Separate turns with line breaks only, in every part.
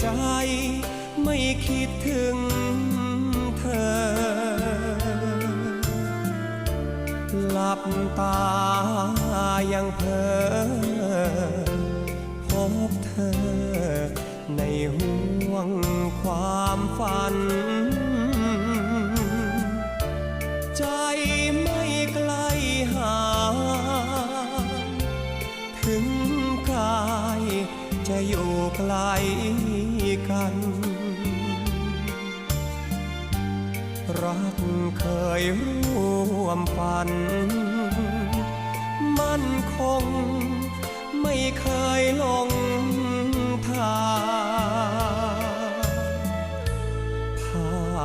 ใจไม่คิดถึงเธอ หลับตายังเพ้อพบเธอ ในห่วงความฝัน ใจไม่ไกลหา ถึงกายจะอยู่ไกล รักเคยร่วมฝัน มั่นคงไม่เคยหลงทางภ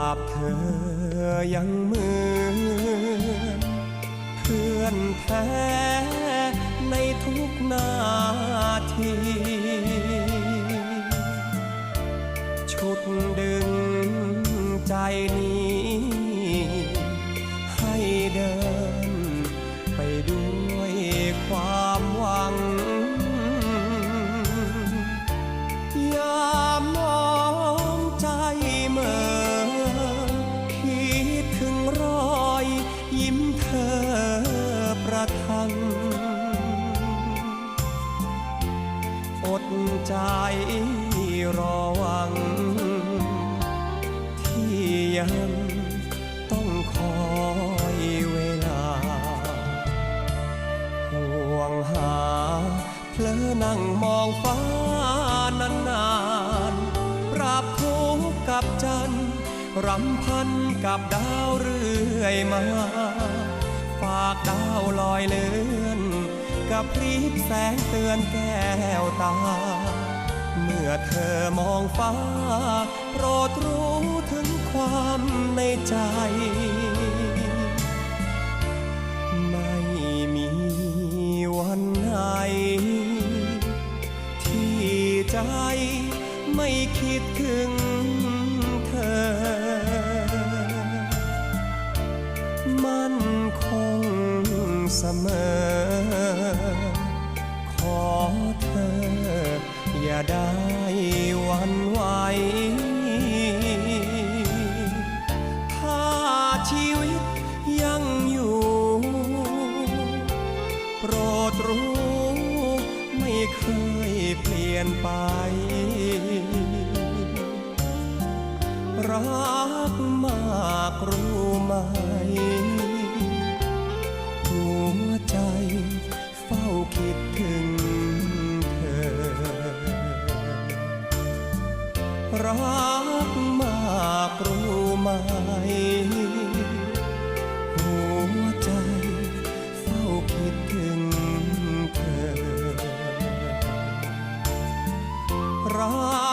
าพเธอยังเหมือนเพื่อนแท้ในทุกนาทีชุดดึงใจนี้ ดใจรอหวัง ที่ยังต้องคอยเวลา ห่วงหาเพลอนั่งมองฟ้านานๆปรับทุกกับจันรำพันกับดาวเรื่อยมา บพริบแสงเตือนแก้วตา เมื่อเธอมองฟ้า โปรดรู้ถึงความในใจ ไม่มีวันไหน ที่ใจไม่คิดถึงเธอ มันคงเสมอ อย่าได้วันไหวถ้าชีวิตยังอยู่ โปรดรู้ไม่เคยเปลี่ยนไป รักมากรู้ไหมหัวใจเฝ้าคิดถึง รักมากรู้ไหม หัวใจเฝ้าคิดถึงเธอรัก